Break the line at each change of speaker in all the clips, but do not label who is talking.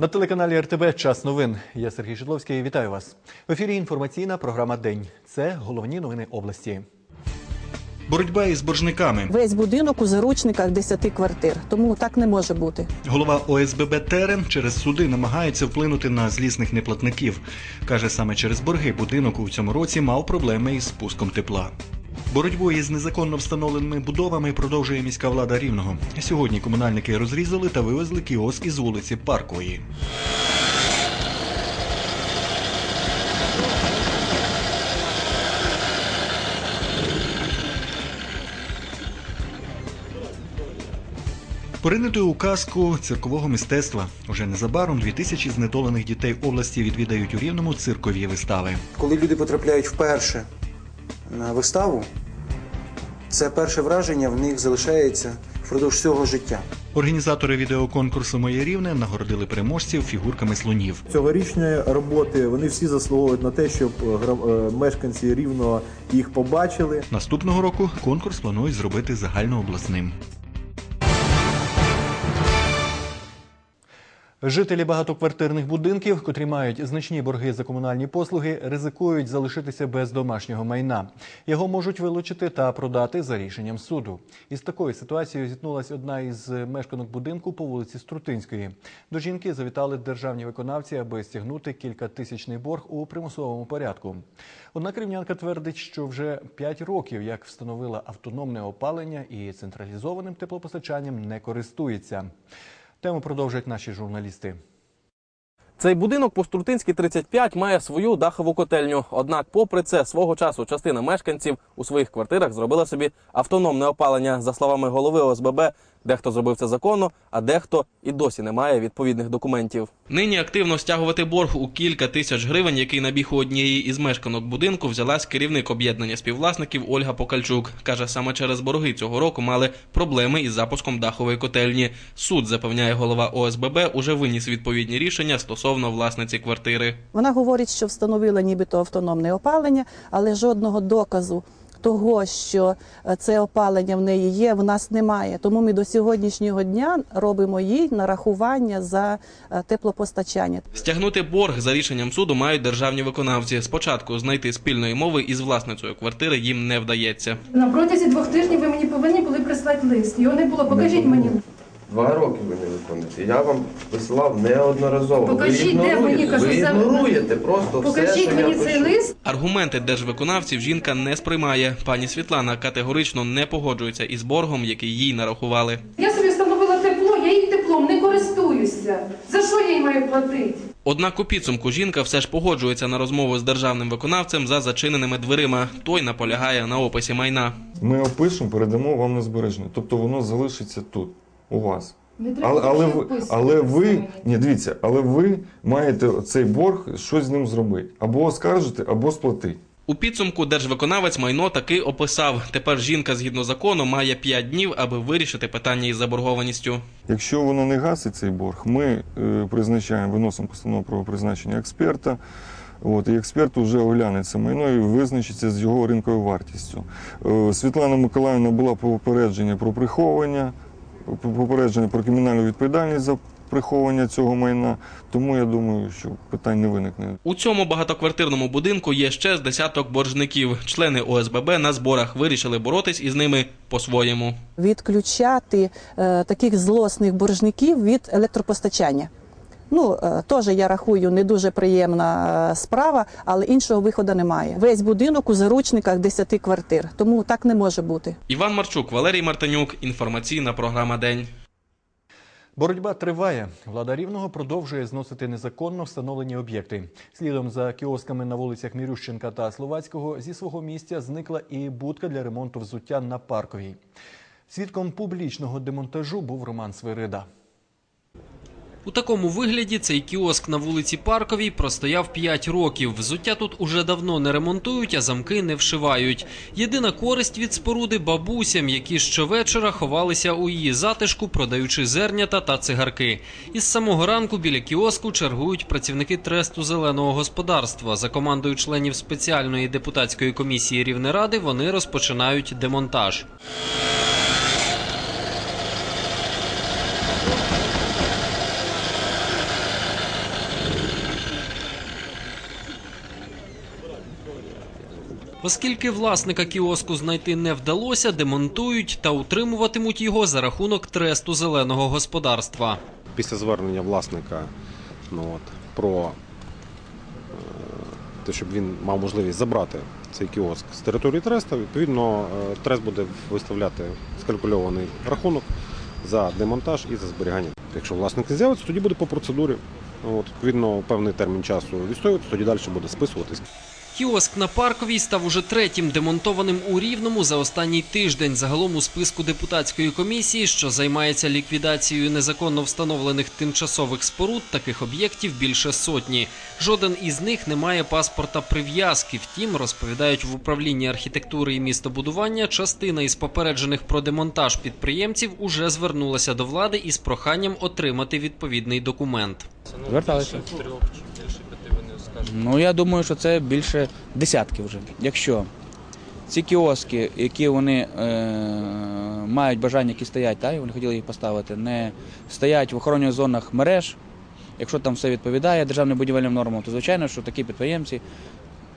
На телеканалі РТБ Час новин. Я Сергій Шидловський. Вітаю вас. В ефірі інформаційна програма День. Це головні новини області.
Боротьба із боржниками.
Весь будинок у заручниках 10 квартир, тому так не може бути.
Голова ОСББ Терен через суди намагається вплинути на злісних неплатників. Каже, саме через борги будинок у цьому році мав проблеми із спуском тепла. Боротьбу із незаконно встановленими будовами продовжує міська влада рівного. Сьогодні комунальники розрізали та вивезли кіоск із вулиці Паркової. Поринути у казку циркового мистецтва. Уже незабаром дві тисячі знедолених дітей області відвідають у рівному циркові вистави.
Коли люди потрапляють вперше виставу, це перше враження в них залишається впродовж всього життя.
Організатори відеоконкурсу Моє рівне нагородили переможців фігурками слонів.
Цьогорічні роботи вони всі заслуговують на те, щоб е, е, мешканці рівного їх побачили.
Наступного року конкурс планують зробити загальнообласним.
Жителі багатоквартирних будинків, котрі мають значні борги за комунальні послуги, ризикують залишитися без домашнього майна. Його можуть вилучити та продати за рішенням суду. Із такою ситуацією зіткнулася одна із мешканок будинку по вулиці Струтинської. До жінки завітали державні виконавці, аби стягнути кількатисячний борг у примусовому порядку. Однак рівнянка твердить, що вже 5 років як встановила автономне опалення і централізованим теплопостачанням не користується. Тему продовжують наші журналісти.
Цей будинок по Струтинській 35 має свою дахову котельню. Однак, попри це, свого часу частина мешканців у своїх квартирах зробила собі автономне опалення. За словами голови ОСББ, дехто зробив це законно, а дехто і досі не має відповідних документів. Нині активно стягувати борг у кілька тисяч гривень, який набіг у однієї із мешканок будинку, взялась керівник об'єднання співвласників Ольга Покальчук. каже, саме через борги цього року мали проблеми із запуском дахової котельні. Суд запевняє голова ОСББ, уже виніс відповідні рішення стосовно власниці квартири.
Вона говорить, що встановила нібито автономне опалення, але жодного доказу того, що е, це опалення в неї є, в нас немає. Тому ми до сьогоднішнього дня робимо їй нарахування за е, теплопостачання.
Стягнути борг за рішенням суду мають державні виконавці. Спочатку знайти спільної мови із власницею квартири їм не вдається.
На протязі двох тижнів ви мені повинні були прислати лист. Його не було. Покажіть мені.
Два роки ви не виконуєте. Я вам висилав неодноразово.
Покажіть,
ви
де
ігноруєте,
мені, кажу,
ви
за-
ігноруєте просто все,
Покажіть
що
мені
я
цей
пишу.
лист.
Аргументи держвиконавців жінка не сприймає. Пані Світлана категорично не погоджується із боргом, який їй нарахували.
Я собі встановила тепло, я їм теплом не користуюся. За що я їй маю платити?
Однак у підсумку жінка все ж погоджується на розмову з державним виконавцем за зачиненими дверима. Той наполягає на описі майна.
Ми опишемо, передамо вам на збереження. Тобто воно залишиться тут, у вас.
Не треба
Але, але, ви, але ви, ні, дивіться, але ви маєте цей борг щось з ним зробити. Або оскаржити, або сплатити.
У підсумку держвиконавець майно таки описав. Тепер жінка, згідно закону, має 5 днів, аби вирішити питання із заборгованістю.
Якщо воно не гасить цей борг, ми е, призначаємо, виносимо постанову про призначення експерта. От, і експерт вже огляне це майно і визначиться з його ринковою вартістю. Е, Світлана Миколаївна була попередження про приховування, попередження про кримінальну відповідальність за приховання цього майна. Тому я думаю, що питань не виникне.
У цьому багатоквартирному будинку є ще з десяток боржників. Члени ОСББ на зборах вирішили боротись із ними по-своєму.
Відключати е, таких злосних боржників від електропостачання. Ну, е, теж я рахую не дуже приємна е, справа, але іншого виходу немає. Весь будинок у заручниках 10 квартир, тому так не може бути.
Іван Марчук, Валерій Мартинюк. Інформаційна програма День.
Боротьба триває. Влада рівного продовжує зносити незаконно встановлені об'єкти. Слідом за кіосками на вулицях Мірющенка та Словацького зі свого місця зникла і будка для ремонту взуття на парковій. Свідком публічного демонтажу був Роман Свирида.
У такому вигляді цей кіоск на вулиці Парковій простояв 5 років. Взуття тут уже давно не ремонтують, а замки не вшивають. Єдина користь від споруди бабусям, які щовечора ховалися у її затишку, продаючи зернята та цигарки. Із самого ранку біля кіоску чергують працівники тресту зеленого господарства. За командою членів спеціальної депутатської комісії Рівнеради вони розпочинають демонтаж. Оскільки власника кіоску знайти не вдалося, демонтують та утримуватимуть його за рахунок тресту зеленого господарства.
після звернення власника ну, от, про е, те, щоб він мав можливість забрати цей кіоск з території треста, відповідно, е, трест буде виставляти скалькульований рахунок за демонтаж і за зберігання. Якщо власник не з'явиться, тоді буде по процедурі. От, відповідно, певний термін часу відстоювати, тоді далі буде списуватись.
Кіоск на Парковій став уже третім демонтованим у Рівному за останній тиждень. Загалом у списку депутатської комісії, що займається ліквідацією незаконно встановлених тимчасових споруд, таких об'єктів більше сотні. Жоден із них не має паспорта прив'язки. Втім, розповідають в управлінні архітектури і містобудування, частина із попереджених про демонтаж підприємців уже звернулася до влади із проханням отримати відповідний документ.
Зверталися. Ну, я думаю, що це більше десятків вже. Якщо ці кіоски, які вони е, мають бажання, які стоять, та, і вони хотіли їх поставити, не стоять в охоронних зонах мереж, якщо там все відповідає державним будівельним нормам, то звичайно, що такі підприємці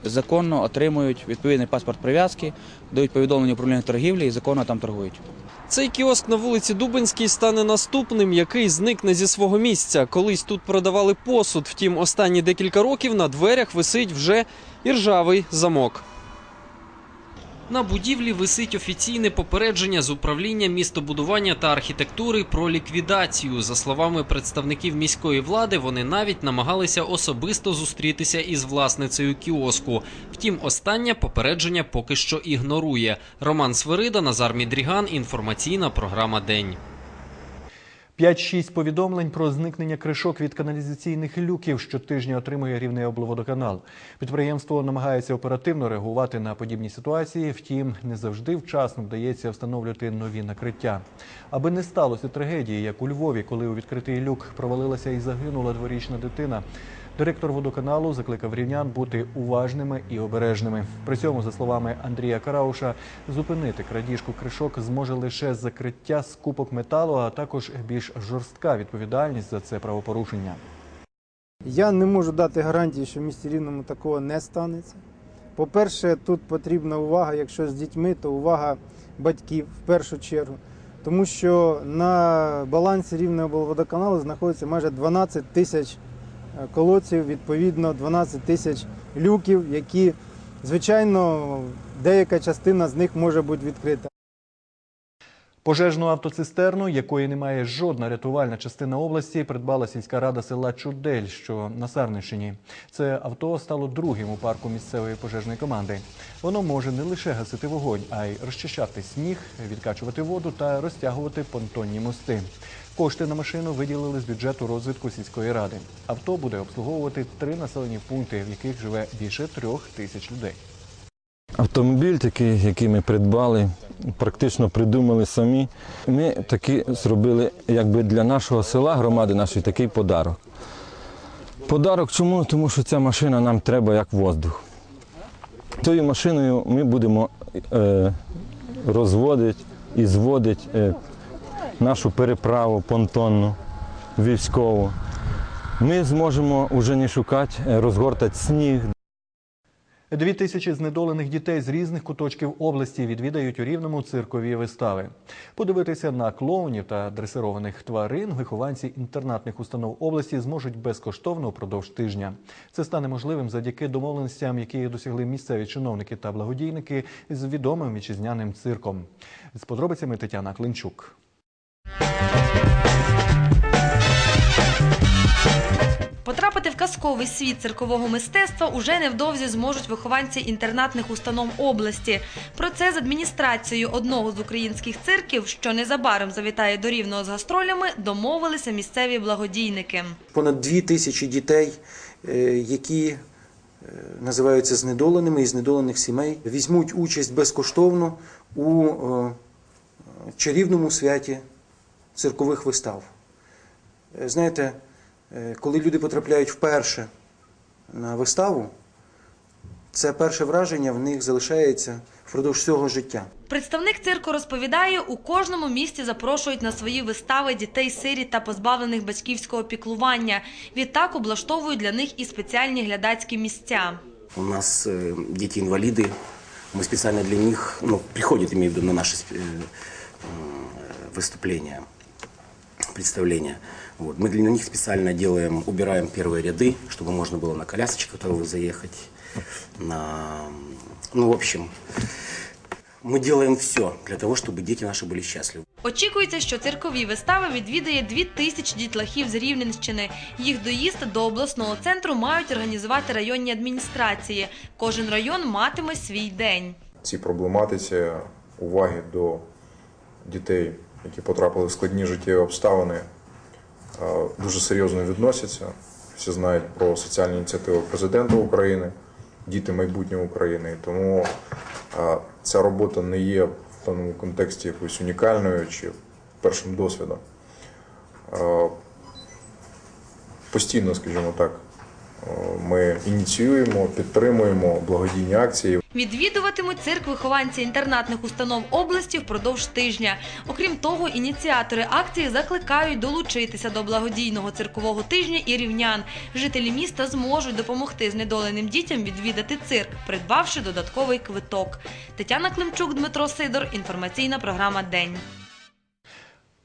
законно отримують відповідний паспорт прив'язки, дають повідомлення управління торгівлі і законно там торгують.
Цей кіоск на вулиці Дубинській стане наступним, який зникне зі свого місця. Колись тут продавали посуд. Втім, останні декілька років на дверях висить вже іржавий замок. На будівлі висить офіційне попередження з управління містобудування та архітектури про ліквідацію. За словами представників міської влади, вони навіть намагалися особисто зустрітися із власницею кіоску. Втім, останнє попередження поки що ігнорує. Роман Свирида, Назар Мідріган. Інформаційна програма День.
5-6 повідомлень про зникнення кришок від каналізаційних люків щотижня отримує рівний облводоканал. Підприємство намагається оперативно реагувати на подібні ситуації, втім, не завжди вчасно вдається встановлювати нові накриття. Аби не сталося трагедії, як у Львові, коли у відкритий люк провалилася і загинула дворічна дитина. Директор водоканалу закликав рівнян бути уважними і обережними. При цьому, за словами Андрія Карауша, зупинити крадіжку кришок зможе лише закриття скупок металу, а також більш жорстка відповідальність за це правопорушення.
Я не можу дати гарантії, що в місті Рівному такого не станеться. По-перше, тут потрібна увага, якщо з дітьми, то увага батьків в першу чергу. Тому що на балансі рівного водоканалу знаходиться майже 12 тисяч колодців, відповідно 12 тисяч люків, які, звичайно, деяка частина з них може бути відкрита.
Пожежну автоцистерну, якої немає жодна рятувальна частина області, придбала сільська рада села Чудель, що на Сарнищині. Це авто стало другим у парку місцевої пожежної команди. Воно може не лише гасити вогонь, а й розчищати сніг, відкачувати воду та розтягувати понтонні мости. Кошти на машину виділили з бюджету розвитку сільської ради. Авто буде обслуговувати три населені пункти, в яких живе більше трьох тисяч людей.
Автомобіль такий, який ми придбали, практично придумали самі. Ми таки зробили якби для нашого села, громади нашої, такий подарок. Подарок чому? Тому що ця машина нам треба як воздух. Цією машиною ми будемо е, розводити і зводити е, нашу переправу понтонну, військову. Ми зможемо вже не шукати, е, розгортати сніг.
Дві тисячі знедолених дітей з різних куточків області відвідають у рівному циркові вистави. Подивитися на клоунів та дресированих тварин вихованці інтернатних установ області зможуть безкоштовно впродовж тижня. Це стане можливим завдяки домовленостям, які досягли місцеві чиновники та благодійники з відомим вітчизняним цирком. З подробицями Тетяна Клинчук.
Потрапити в казковий світ циркового мистецтва уже невдовзі зможуть вихованці інтернатних установ області. Про це з адміністрацією одного з українських цирків, що незабаром завітає до Рівного з гастролями, домовилися місцеві благодійники.
Понад дві тисячі дітей, е, які е, називаються знедоленими і знедолених сімей, візьмуть участь безкоштовно у е, чарівному святі циркових вистав. Е, Знаєте, е, коли люди потрапляють вперше на виставу, це перше враження в них залишається впродовж всього життя.
Представник цирку розповідає, у кожному місті запрошують на свої вистави дітей сиріт та позбавлених батьківського піклування. Відтак облаштовують для них і спеціальні глядацькі місця.
У нас е, діти-інваліди Мы специально для них, ну, приходят, имею в виду, на наши э, м, выступления, представления. Вот. Мы для них специально делаем, убираем первые ряды, чтобы можно было на колясочках заехать. На... Ну, в общем, мы делаем все для того, чтобы дети наши были счастливы.
Очікується, що циркові вистави відвідає дві тисячі дітлахів з Рівненщини. Їх доїзд до обласного центру мають організувати районні адміністрації. Кожен район матиме свій день.
цій проблематиці уваги до дітей, які потрапили в складні життєві обставини, е, дуже серйозно відносяться. Всі знають про соціальні ініціативи президента України, діти майбутнього України. Тому е, ця робота не є в певному контексті якоюсь унікальною чи першим досвідом. Е, Постійно, скажімо так, ми ініціюємо, підтримуємо благодійні акції.
Відвідуватимуть цирк вихованці інтернатних установ області впродовж тижня. Окрім того, ініціатори акції закликають долучитися до благодійного циркового тижня і рівнян. Жителі міста зможуть допомогти знедоленим дітям відвідати цирк, придбавши додатковий квиток. Тетяна Климчук, Дмитро Сидор. Інформаційна програма День.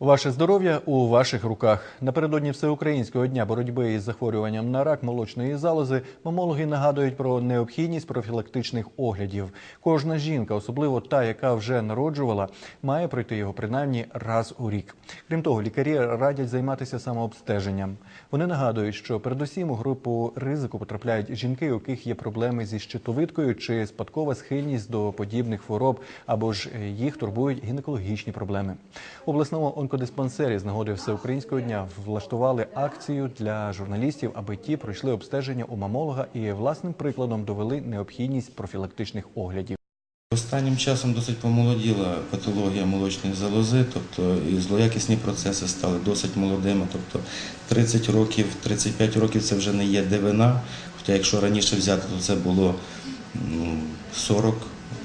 Ваше здоров'я у ваших руках. Напередодні всеукраїнського дня боротьби із захворюванням на рак молочної залози мамологи нагадують про необхідність профілактичних оглядів. Кожна жінка, особливо та, яка вже народжувала, має пройти його принаймні раз у рік. Крім того, лікарі радять займатися самообстеженням. Вони нагадують, що передусім у групу ризику потрапляють жінки, у яких є проблеми зі щитовидкою чи спадкова схильність до подібних хвороб, або ж їх турбують гінекологічні проблеми. Обласному онкодиспансері з нагоди всеукраїнського дня влаштували акцію для журналістів, аби ті пройшли обстеження у мамолога і власним прикладом довели необхідність профілактичних оглядів.
Останнім часом досить помолоділа патологія молочної залози, тобто і злоякісні процеси стали досить молодими. Тобто 30 років, 35 років це вже не є дивина. Хоча якщо раніше взяти, то це було ну, 40,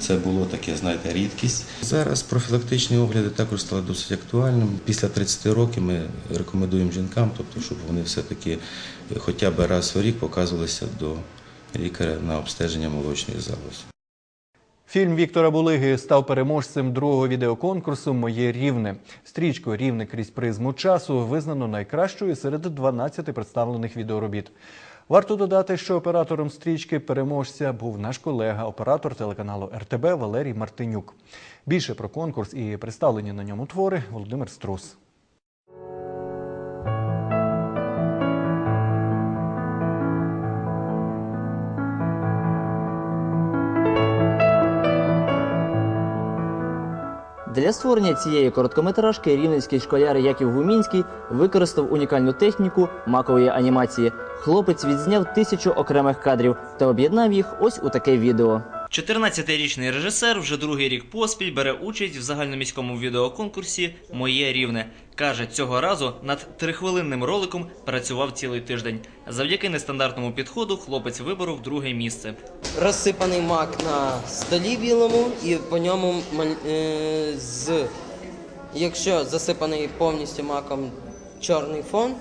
це було таке, знаєте, рідкість. Зараз профілактичні огляди також стали досить актуальними. Після 30 років ми рекомендуємо жінкам, тобто, щоб вони все-таки хоча б раз у рік показувалися до лікаря на обстеження молочної залози.
Фільм Віктора Булиги став переможцем другого відеоконкурсу Моє рівне. Стрічку Рівне крізь призму часу визнано найкращою серед 12 представлених відеоробіт. Варто додати, що оператором стрічки переможця був наш колега, оператор телеканалу РТБ Валерій Мартинюк. Більше про конкурс і представлені на ньому твори Володимир Струс.
Для створення цієї короткометражки рівненський школяр Яків Гумінський використав унікальну техніку макової анімації. Хлопець відзняв тисячу окремих кадрів та об'єднав їх ось у таке відео.
14-річний режисер вже другий рік поспіль бере участь в загальноміському відеоконкурсі Моє рівне. Каже, цього разу над трихвилинним роликом працював цілий тиждень. Завдяки нестандартному підходу хлопець виборов друге місце.
розсипаний мак на столі білому і по ньому е, з якщо засипаний повністю маком чорний фон,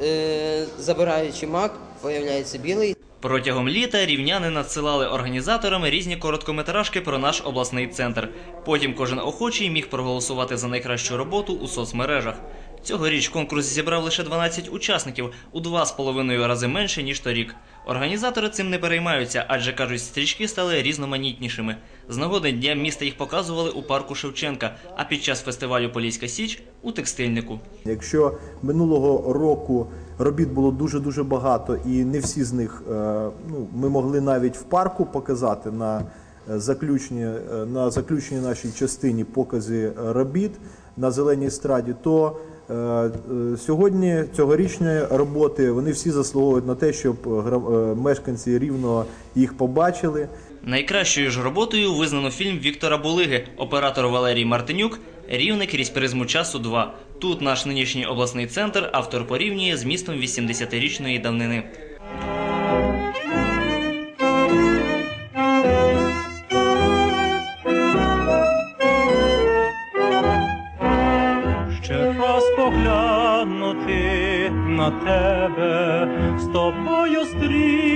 е, забираючи мак, появляється білий.
Протягом літа рівняни надсилали організаторам різні короткометражки про наш обласний центр. Потім кожен охочий міг проголосувати за найкращу роботу у соцмережах. Цьогоріч конкурс зібрав лише 12 учасників у два з половиною рази менше ніж торік. Організатори цим не переймаються, адже кажуть, стрічки стали різноманітнішими. З нагоди дня міста їх показували у парку Шевченка, а під час фестивалю Поліська Січ у текстильнику.
Якщо минулого року робіт було дуже дуже багато, і не всі з них е, ну, ми могли навіть в парку показати на е, заключні, е, на заключній нашій частині покази робіт на зеленій естраді, то сьогодні цьогорічні роботи вони всі заслуговують на те, щоб мешканці рівного їх побачили.
Найкращою ж роботою визнано фільм Віктора Булиги, оператор Валерій Мартинюк, Рівне крізь призму часу 2. Тут наш нинішній обласний центр автор порівнює з містом 80-річної давнини.
ще раз поглянути на тебе, з тобою стрінутись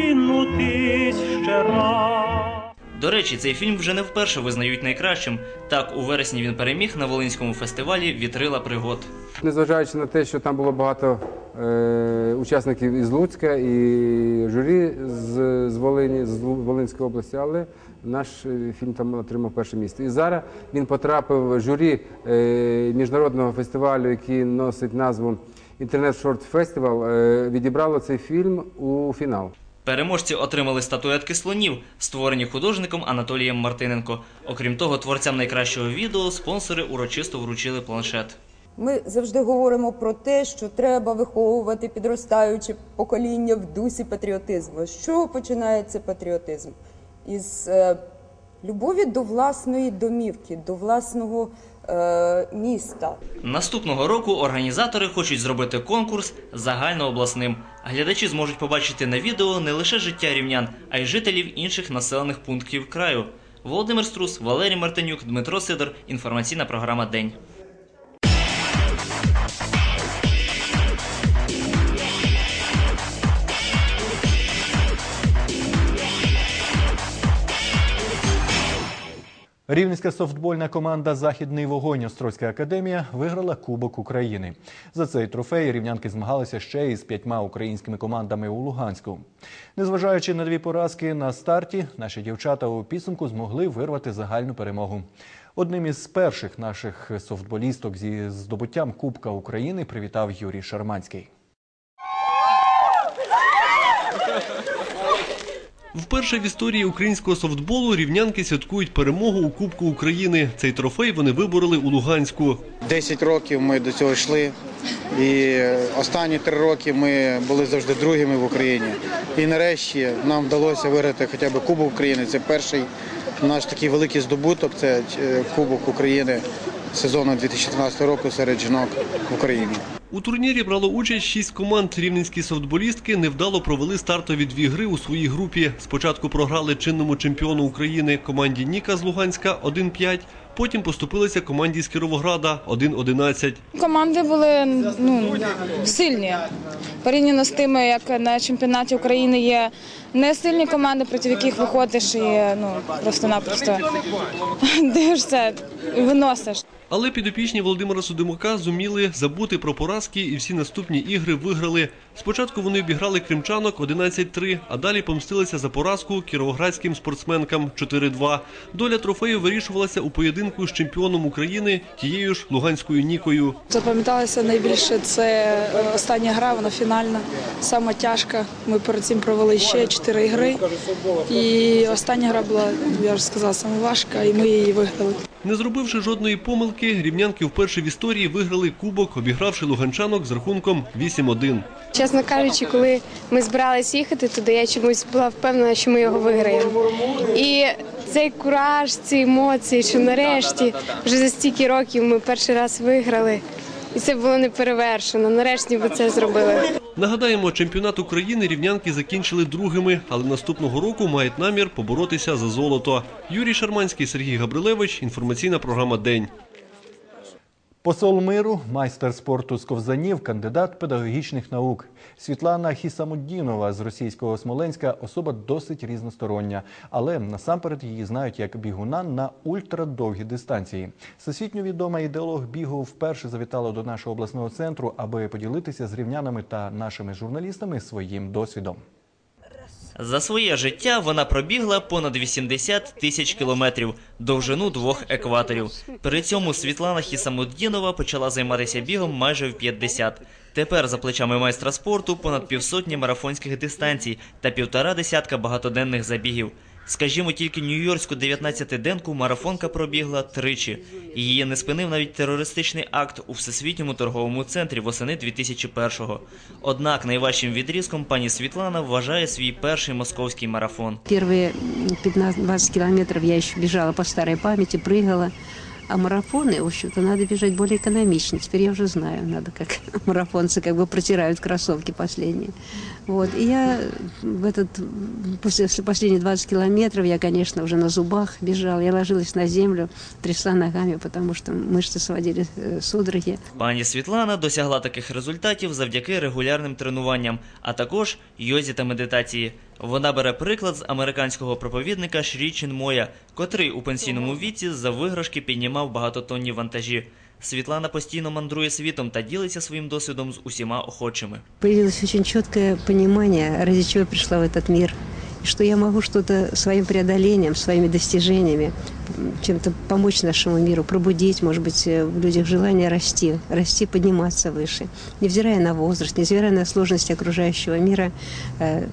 До речі, цей фільм вже не вперше визнають найкращим. Так, у вересні він переміг на Волинському фестивалі Вітрила пригод.
Незважаючи на те, що там було багато е, учасників із Луцька і журі з, з Волині, з Волинської області, але наш е, фільм там отримав перше місце. І зараз він потрапив в журі е, міжнародного фестивалю, який носить назву Інтернет Шорт Фестивал, е, відібрало цей фільм у фінал.
Переможці отримали статуетки слонів, створені художником Анатолієм Мартиненко. Окрім того, творцям найкращого відео спонсори урочисто вручили планшет.
Ми завжди говоримо про те, що треба виховувати підростаюче покоління в дусі патріотизму. З чого починається патріотизм? Із е, любові до власної домівки, до власного міста.
Наступного року організатори хочуть зробити конкурс загальнообласним. Глядачі зможуть побачити на відео не лише життя рівнян, а й жителів інших населених пунктів краю. Володимир Струс, Валерій Мартинюк, Дмитро Сидор. Інформаційна програма День.
Рівненська софтбольна команда Західний вогонь Острозька академія виграла Кубок України. За цей трофей рівнянки змагалися ще із п'ятьма українськими командами у Луганську. Незважаючи на дві поразки на старті, наші дівчата у підсумку змогли вирвати загальну перемогу. Одним із перших наших софтболісток зі здобуттям Кубка України привітав Юрій Шарманський.
Вперше в історії українського софтболу рівнянки святкують перемогу у Кубку України. Цей трофей вони вибороли у Луганську.
10 років ми до цього йшли. І останні три роки ми були завжди другими в Україні. І нарешті нам вдалося виграти хоча б Кубок України. Це перший наш такий великий здобуток. Це е, Кубок України сезону 2013 року серед жінок в Україні.
У турнірі брало участь шість команд. Рівненські софтболістки невдало провели стартові дві гри у своїй групі. Спочатку програли чинному чемпіону України команді Ніка з Луганська 1-5, потім поступилися команді з Кіровограда 1-11.
Команди були ну, сильні. Порівняно з тими, як на чемпіонаті України є не сильні команди, проти яких виходиш і ну, просто-напросто дивишся виносиш.
Але підопічні Володимира Судимака зуміли забути про поразки і всі наступні ігри виграли. Спочатку вони обіграли кримчанок 11-3, а далі помстилися за поразку кіровоградським спортсменкам 4-2. Доля трофею вирішувалася у поєдинку з чемпіоном України тією ж Луганською Нікою.
Запам'яталося найбільше це е, остання гра, вона фінальна, сама тяжка. Ми перед цим провели ще чотири ігри. І остання гра була, я вже сказала, саме важка, і ми її виграли.
Не зробивши жодної помилки, рівнянки вперше в історії виграли кубок, обігравши луганчанок з рахунком 8-1.
Чесно кажучи, коли ми збиралися їхати туди, я чомусь була впевнена, що ми його виграємо. І цей кураж, ці емоції, що нарешті вже за стільки років ми перший раз виграли. І це було неперевершено. Нарешті ми це зробили.
Нагадаємо, чемпіонат України рівнянки закінчили другими, але наступного року мають намір поборотися за золото. Юрій Шарманський, Сергій Габрилевич. Інформаційна програма День.
Посол миру, майстер спорту з ковзанів, кандидат педагогічних наук. Світлана Хісамуддінова з російського Смоленська особа досить різностороння, але насамперед її знають як бігуна на ультрадовгі дистанції. Всесвітньо відома ідеолог бігу вперше завітала до нашого обласного центру, аби поділитися з рівнянами та нашими журналістами своїм досвідом.
За своє життя вона пробігла понад 80 тисяч кілометрів, довжину двох екваторів. При цьому Світлана Хісамуддінова почала займатися бігом майже в 50. Тепер за плечами майстра спорту понад півсотні марафонських дистанцій та півтора десятка багатоденних забігів. Скажімо, тільки нью-йоркську 19-денку марафонка пробігла тричі. Її не спинив навіть терористичний акт у Всесвітньому торговому центрі восени 2001-го. Однак найважчим відрізком пані Світлана вважає свій перший московський марафон.
Перші 15-20 кілометрів я ще біжала по старій пам'яті, прыгала. А марафоны, в общем-то, надо бежать более экономично. Теперь я уже знаю, надо как марафонцы как бы протирают кроссовки последние. Вот. И я в этот, после, после последних 20 километров, я, конечно, уже на зубах бежала. Я ложилась на землю, трясла ногами, потому что мышцы сводили э, судороги.
Пані Світлана досягла таких результатів завдяки регулярним тренуванням, а також йозі та медитації. Вона бере приклад з американського проповідника Шрі Чінмоя, котрий у пенсійному віці за виграшки піднімав багатотонні вантажі. Світлана постійно мандрує світом та ділиться своїм досвідом з усіма охочими.
Появилось очень четкое понимание, ради чего я пришла в этот мир. И что я могу что-то своим преодолением, своими достижениями, м, чем-то помочь нашему миру, пробудить, может быть, э, в людях желание расти, расти, подниматься выше. Невзирая на возраст, невзирая на сложности окружающего мира, э,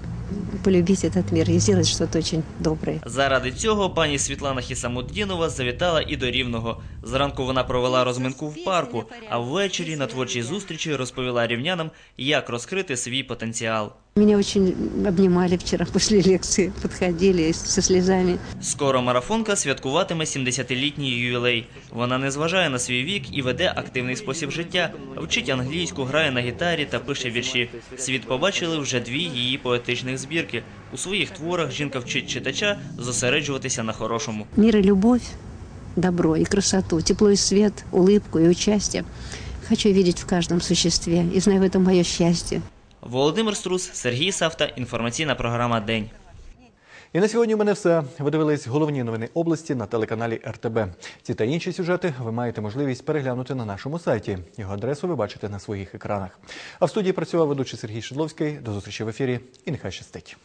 полюбить этот мир и сделать что-то очень доброе.
Заради цього пані Світлана Хісамуддінова завітала і до Рівного. Зранку вона провела розминку в парку, а ввечері на творчій зустрічі розповіла рівнянам, як розкрити свій потенціал.
Меня очень обнимали вчера после лекции, подходили со слезами.
Скоро марафонка святкуватиме 70-літній ювілей. Вона не зважає на свій вік і веде активний спосіб життя, вчить англійську, грає на гітарі та пише вірші. Світ побачили вже дві її поетичних збірки. У своїх творах жінка вчить читача зосереджуватися на хорошому.
Мир и любовь, добро и красоту, тепло и свет, улыбку и участие. Хочу видеть в каждом существе и знаю в этом мое счастье.
Володимир Струс, Сергій Савта. Інформаційна програма День.
І на сьогодні у мене все. Ви дивились головні новини області на телеканалі РТБ. Ці та інші сюжети ви маєте можливість переглянути на нашому сайті. Його адресу ви бачите на своїх екранах. А в студії працював ведучий Сергій Шедловський. До зустрічі в ефірі і нехай щастить.